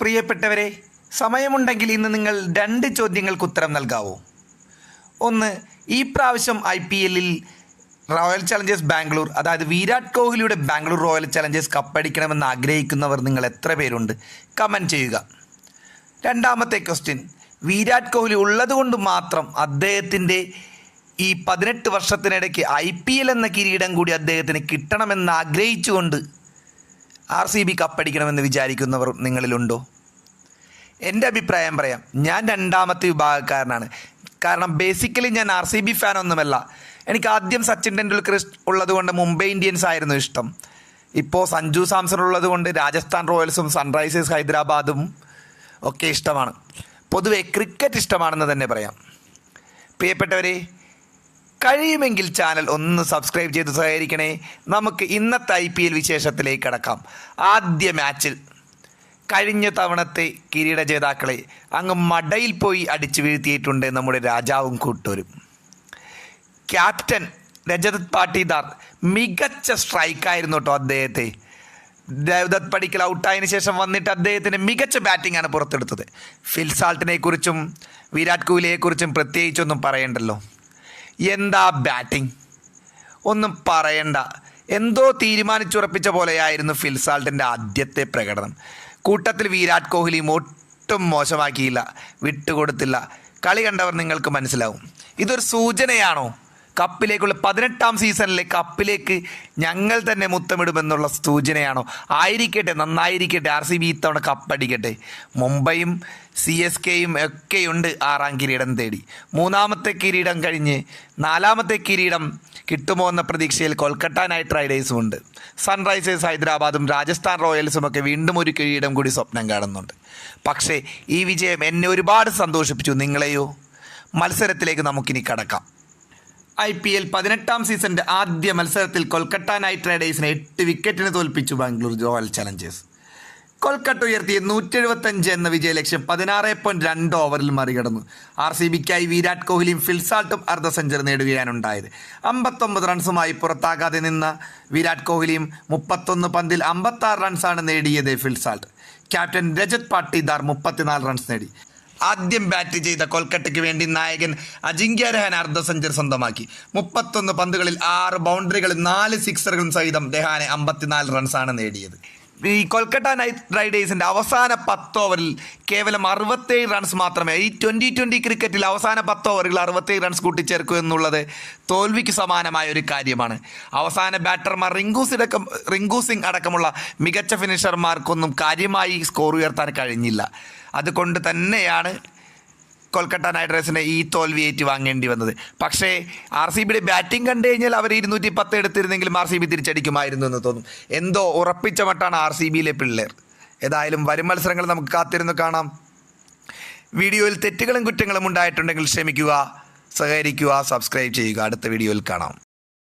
പ്രിയപ്പെട്ടവരെ സമയമുണ്ടെങ്കിൽ ഇന്ന് നിങ്ങൾ രണ്ട് ചോദ്യങ്ങൾക്ക് ഉത്തരം നൽകാവോ. ഒന്ന് ഈ പ്രാവശ്യം ഐ പി എല്ലിൽ റോയൽ ചലഞ്ചേഴ്സ് ബാംഗ്ലൂർ അതായത് വിരാട് കോഹ്ലിയുടെ ബാംഗ്ലൂർ റോയൽ ചലഞ്ചേഴ്സ് കപ്പടിക്കണമെന്ന് ആഗ്രഹിക്കുന്നവർ നിങ്ങൾ എത്ര പേരുണ്ട്? കമന്റ് ചെയ്യുക. രണ്ടാമത്തെ ക്വസ്റ്റ്യൻ വിരാട് കോഹ്ലി ഉള്ളതുകൊണ്ട് മാത്രം അദ്ദേഹത്തിന്റെ ഈ പതിനെട്ട് വർഷത്തിനിടയ്ക്ക് ഐ പി എൽ എന്ന കിരീടം കൂടി അദ്ദേഹത്തിന് കിട്ടണമെന്ന് ആഗ്രഹിച്ചുകൊണ്ട് ആർ സി ബി കപ്പടിക്കണമെന്ന് വിചാരിക്കുന്നവർ നിങ്ങളിലുണ്ടോ? എന്റെ അഭിപ്രായം പറയാം. ഞാൻ രണ്ടാമത്തെ വിഭാഗക്കാരനാണ്. കാരണം ബേസിക്കലി ഞാൻ ആർ സി ബി ഫാനൊന്നുമല്ല എനിക്ക് ആദ്യം സച്ചിൻ ടെണ്ടുൽക്കർ ഉള്ളതുകൊണ്ട് മുംബൈ ഇന്ത്യൻസ് ആയിരുന്നു ഇഷ്ടം. ഇപ്പോൾ സഞ്ജു സാംസൺ ഉള്ളതുകൊണ്ട് രാജസ്ഥാൻ റോയൽസും സൺറൈസേഴ്സ് ഹൈദരാബാദും ഒക്കെ ഇഷ്ടമാണ്. പൊതുവെ ക്രിക്കറ്റ് ഇഷ്ടമാണെന്ന് തന്നെ പറയാം. പ്രിയപ്പെട്ടവരെ കഴിയുമെങ്കിൽ ചാനൽ ഒന്ന് സബ്സ്ക്രൈബ് ചെയ്ത് സഹകരിക്കണേ. നമുക്ക് ഇന്നത്തെ ഐ പി എൽ വിശേഷത്തിലേക്ക് കടക്കാം. ആദ്യ മാച്ചിൽ കഴിഞ്ഞ തവണത്തെ കിരീട ജേതാക്കളെ അങ്ങ് മടയിൽ പോയി അടിച്ചു വീഴ്ത്തിയിട്ടുണ്ട് നമ്മുടെ രാജാവും കൂട്ടൂരും. ക്യാപ്റ്റൻ രജത് പാട്ടീദാർ മികച്ച സ്ട്രൈക്കായിരുന്നു കേട്ടോ അദ്ദേഹത്തെ. ദേവദത്ത് പടിക്കൽ ഔട്ടായതിനു ശേഷം വന്നിട്ട് അദ്ദേഹത്തിന് മികച്ച ബാറ്റിംഗ് ആണ് പുറത്തെടുത്തത്. ഫിൽസാൾട്ടിനെ കുറിച്ചും വിരാട് കോഹ്ലിയെക്കുറിച്ചും പ്രത്യേകിച്ചൊന്നും പറയണ്ടല്ലോ. എന്താ ബാറ്റിംഗ് ഒന്നും പറയണ്ട. എന്തോ തീരുമാനിച്ചുറപ്പിച്ച പോലെയായിരുന്നു ഫിൽസാൾട്ടിന്റെ ആദ്യത്തെ പ്രകടനം. കൂട്ടത്തിൽ വിരാട് കോഹ്ലിയും ഒട്ടും മോശമാക്കിയില്ല വിട്ടുകൊടുത്തില്ല. കളി കണ്ടവർ നിങ്ങൾക്ക് മനസ്സിലാവും. ഇതൊരു സൂചനയാണോ? കപ്പിലേക്കുള്ള പതിനെട്ടാം സീസണിലെ കപ്പിലേക്ക് ഞങ്ങൾ തന്നെ മുത്തമിടുമെന്നുള്ള സൂചനയാണോ? ആയിരിക്കട്ടെ നന്നായിരിക്കട്ടെ. ആർ സി ബി ഇത്തവണ കപ്പടിക്കട്ടെ. മുംബൈയും സി എസ് കെയും ഒക്കെയുണ്ട് ആറാം കിരീടം തേടി. മൂന്നാമത്തെ കിരീടം കഴിഞ്ഞ് നാലാമത്തെ കിരീടം കിട്ടുമോ എന്ന പ്രതീക്ഷയിൽ കൊൽക്കത്ത നൈറ്റ് റൈഡേഴ്സും ഉണ്ട്. സൺറൈസേഴ്സ് ഹൈദരാബാദും രാജസ്ഥാൻ റോയൽസും ഒക്കെ വീണ്ടും ഒരു കിരീടം കൂടി സ്വപ്നം കാണുന്നുണ്ട്. പക്ഷേ ഈ വിജയം എന്നെ ഒരുപാട് സന്തോഷിപ്പിച്ചു. നിങ്ങളെയോ? മത്സരത്തിലേക്ക് നമുക്കിനി കടക്കാം. ഐ പി എൽ പതിനെട്ടാം സീസണിന്റെ ആദ്യ മത്സരത്തിൽ കൊൽക്കത്ത നൈറ്റ് റൈഡേഴ്സിനെ എട്ട് വിക്കറ്റിന് തോൽപ്പിച്ചു ബാംഗ്ലൂർ റോയൽ ചലഞ്ചേഴ്സ്. കൊൽക്കത്ത ഉയർത്തിയ നൂറ്റി എഴുപത്തഞ്ച് എന്ന വിജയലക്ഷ്യം പതിനാറ് പോയിന്റ് രണ്ട് ഓവറിൽ മറികടന്നു. ആർ സി ബിക്കായി വിരാട് കോഹ്ലിയും ഫിൽസാൾട്ടും അർദ്ധ സെഞ്ചുറി നേടുകയാണ് ഉണ്ടായത് അമ്പത്തൊമ്പത് റൺസുമായി പുറത്താകാതെ നിന്ന വിരാട് കോഹ്ലിയും മുപ്പത്തൊന്ന് പന്തിൽ അമ്പത്താറ് റൺസാണ് നേടിയത് ഫിൽസാൾട്ട് ക്യാപ്റ്റൻ രജത് പാട്ടീദാർ മുപ്പത്തിനാല് റൺസ് നേടി. ആദ്യം ബാറ്റ് ചെയ്ത കൊൽക്കത്തയ്ക്ക് വേണ്ടി നായകൻ അജിങ്ക്യ രഹാൻ അർദ്ധ സെഞ്ചുറി സ്വന്തമാക്കി. മുപ്പത്തൊന്ന് പന്തുകളിൽ ആറ് ബൗണ്ടറികളും നാല് സിക്സറുകളും സഹിതം രഹാനെ അമ്പത്തിനാല് റൺസാണ് നേടിയത്. ഈ കൊൽക്കട്ട നൈറ്റ് റൈഡേഴ്സിന്റെ അവസാന പത്ത് ഓവറിൽ കേവലം അറുപത്തേഴ് റൺസ് മാത്രമേ ഈ ട്വന്റി ട്വന്റി ക്രിക്കറ്റിൽ അവസാന പത്ത് ഓവറുകൾ അറുപത്തേഴ് റൺസ് കൂട്ടിച്ചേർക്കൂ എന്നുള്ളത് തോൽവിക്ക് സമാനമായ ഒരു കാര്യമാണ്. അവസാന ബാറ്റർമാർ റിങ്കൂസ് അടക്കം റിങ്കു സിംഗ് അടക്കമുള്ള മികച്ച ഫിനിഷർമാർക്കൊന്നും കാര്യമായി സ്കോർ ഉയർത്താൻ കഴിഞ്ഞില്ല. അതുകൊണ്ട് തന്നെയാണ് കൊൽക്കത്ത നൈറ്റ് റൈഡേഴ്സിനെ ഈ തോൽവി ഏറ്റ് വാങ്ങേണ്ടി വന്നത്. പക്ഷേ ആർ സി ബിയുടെ ബാറ്റിംഗ് കണ്ടു കഴിഞ്ഞാൽ അവർ ഇരുന്നൂറ്റി പത്ത് എടുത്തിരുന്നെങ്കിലും ആർ സി ബി തിരിച്ചടിക്കുമായിരുന്നു എന്ന് തോന്നും. എന്തോ ഉറപ്പിച്ച മട്ടാണ് ആർ സി ബിയിലെ പിള്ളേർ. ഏതായാലും വരും മത്സരങ്ങൾ നമുക്ക് കാത്തിരുന്ന് കാണാം. വീഡിയോയിൽ തെറ്റുകളും കുറ്റങ്ങളും ഉണ്ടായിട്ടുണ്ടെങ്കിൽ ക്ഷമിക്കുക സഹകരിക്കുക സബ്സ്ക്രൈബ് ചെയ്യുക. അടുത്ത വീഡിയോയിൽ കാണാം.